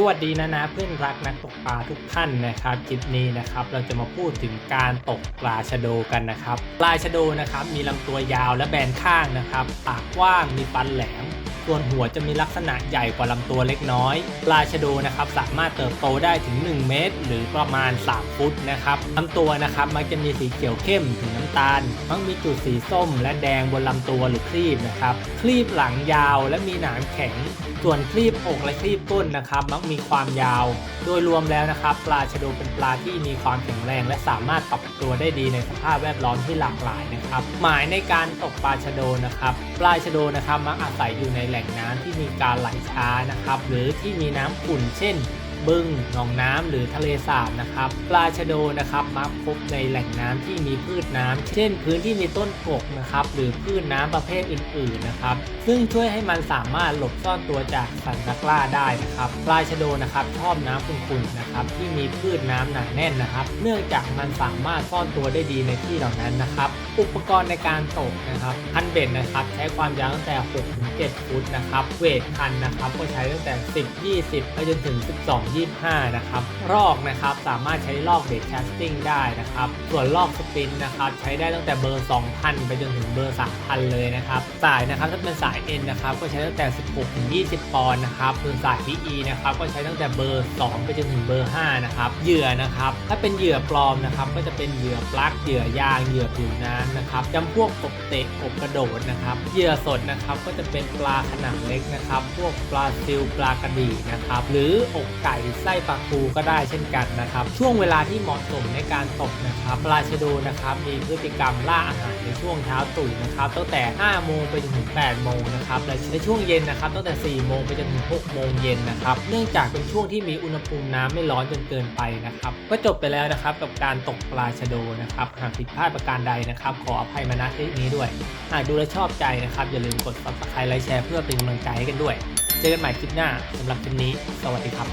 สวัสดีนะนะเพื่อนรักนักตกปลาทุกท่านนะครับคลิปนี้นะครับเราจะมาพูดถึงการตกปลาชะโดกันนะครับปลาชะโดนะครับมีลำตัวยาวและแบนข้างนะครับปากกว้างมีฟันแหลม ส่วนหัวจะมีลักษณะใหญ่กว่าลำตัวเล็กน้อย ปลาชะโดนะครับสามารถเติบโตได้ถึง 1 เมตร หรือประมาณ 3 ฟุตนะครับลำตัวนะครับมักจะมีสีเขียวเข้มถึงน้ำตาล มักมีจุดสีส้ม และแดงบนลำตัวหรือครีบนะครับ ครีบหลังยาวและมีหนามแข็ง ส่วนครีบอกและครีบก้นนะครับ มักมีความยาว โดยรวมแล้วนะครับ ปลาชะโดเป็นปลาที่มีความแข็งแรง และสามารถปรับตัวได้ดีในสภาพแวดล้อมที่หลากหลายนะครับ หมายในการตกปลาชะโดนะครับ ปลาชะโดนะครับมักอาศัยอยู่ในแหล่งล่งน้ำที่มีการไหลช้านะครับ หรือที่มีน้ำขุ่นเช่น บึงหนองน้ำหรือทะเลสาบนะครับปลาชะโดนะครับมักพบในแหล่งน้ำที่มีพืชน้ำเช่นพื้นที่มีต้นกกนะครับหรือพืชน้ำประเภทอื่นๆนะครับซึ่งช่วยให้มันสามารถหลบซ่อนตัวจากสัตว์นักล่าได้นะครับปลาชะโดนะครับชอบน้ำขุ่นๆนะครับที่มีพืชน้ำหนาแน่นนะครับ เนื่องจากมันสามารถซ่อนตัวได้ดีในที่เหล่านั้นนะครับอุปกรณ์ในการตกนะครับคันเบ็ดนะครับใช้ความยาวตั้งแต่6ถึง7ฟุตนะครับเวทคันนะครับก็ใช้ตั้งแต่ 10 20 ไปจนถึง 12 25 นะครับ รอกนะครับสามารถใช้ลอกเบดแคสติ้งได้นะครับ ส่วนลอกสปินนะครับใช้ได้ตั้งแต่เบอร์ 2,000 ไปจนถึงเบอร์ 3,000 เลยนะครับ สายนะครับถ้าเป็นสายเอ็นนะครับก็ใช้ตั้งแต่ 16ถึง20 ปอนด์นะครับส่วนสาย PE นะครับก็ใช้ตั้งแต่เบอร์ 2 ไปจนถึงเบอร์ 5 นะครับเหยื่อนะครับถ้าเป็นเหยื่อปลอมนะครับก็จะเป็นเหยื่อปลั๊กเหยื่อยางเหยื่อผิวน้ำนะครับจำพวกกบเตะกบกระโดดนะครับเหยื่อสดนะครับก็จะเป็นปลาขนาดเล็กนะครับ พวกปลาซิลปลากระดี่นะครับหรืออกไก่ไส้ปลาทูก็ได้เช่นกันนะครับ ช่วงเวลาที่เหมาะสมในการตกนะครับปลาชะโดนะครับมีพฤติกรรมล่าอาหารในช่วงเช้าตรู่นะครับตั้งแต่ 5 โมงไปจนถึง 8 โมงนะครับและในช่วงเย็นนะครับตั้งแต่ 4 โมงไปจนถึง 6 โมงเย็นนะครับเนื่องจากเป็นช่วงที่มีอุณหภูมิน้ำไม่ร้อนจนเกินไปนะครับก็จบไปแล้วนะครับกับการตกปลาชะโดนะครับหากผิดพลาดประการใดนะครับ ขออภัยมาณที่นี้ด้วย หากดูและชอบใจนะครับ อย่าลืมกด subscribe ไลค์แชร์เพื่อเป็นกำลังใจให้กันด้วย เจอกันใหม่คลิปหน้าสำหรับคลิปนี้ สวัสดีครับ